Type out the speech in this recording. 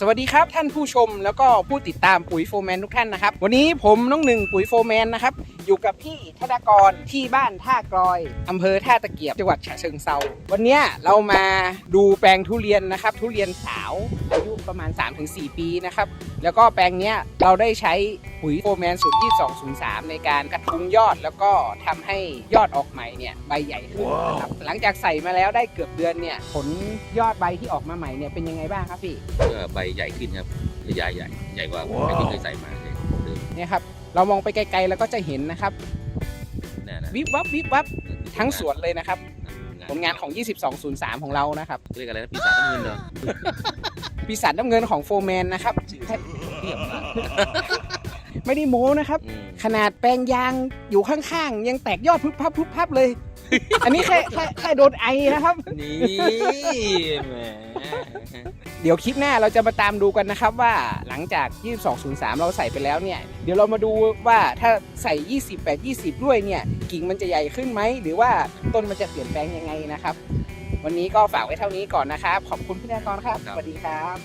สวัสดีครับท่านผู้ชมแล้วก็ผู้ติดตามปุ๋ยโฟร์แมนทุกท่านนะครับ วันนี้ผมน้องหนึ่งปุ๋ยโฟร์แมนนะครับ อยู่กับพี่ธนกรที่บ้านท่ากลอยอำเภอท่าตะเกียบจังหวัดฉะเชิงเซาวันนี้เรามาดูแปลงทุเรียนนะครับ ทุเรียนสาวอายุประมาณ 3-4 ปีนะครับ แล้วก็แปลงเนี้ยเราได้ใช้ ปุ๋ยโฟร์แมนสูตร2203 ในการกระทุ้งยอดแล้วก็ทำให้ยอดออกใหม่เนี่ยใบใหญ่ขึ้นนะครับหลังจากใส่มาแล้วได้เกือบเดือนเนี่ยผลยอดใบที่ออกมาใหม่เนี่ยเป็นยังไงบ้างครับพี่ก็ใบใหญ่ขึ้นครับใหญ่ใหญ่ใหญ่กว่าแบที่เคยใส่มาเลยเดิมเนี่ยครับเรามองไปไกลๆแล้วก็จะเห็นนะครับแน่นะวิบวับวิบวับทั้งสวนเลยนะครับ ผลงานของเ2203 ของเรานะครับรียกอะไรนะปีศาจน้ำเงินเหรอปีศาจน้ำเงินของโฟร์แมนนะครับเทียบมาก ไม่ได้โม้นะครับ อืมขนาดแปลงยางอยู่ข้างๆ ยังแตกยอดพึบพับพึบพับเลย อันนี้แค่แค่แค่โดนไอนะครับ นี่แหมเดี๋ยวคลิปหน้าเราจะมาตามดูกันนะครับว่าหลังจาก 2203 เราใส่ไปแล้วเนี่ย เดี๋ยวเรามาดูว่าถ้าใส่ 28 20 ด้วยเนี่ย กิ่งมันจะใหญ่ขึ้นไหม หรือว่าต้นมันจะเปลี่ยนแปลงยังไงนะครับ วันนี้ก็ฝากไว้เท่านี้ก่อนนะครับ ขอบคุณพี่นากรครับ สวัสดีครับ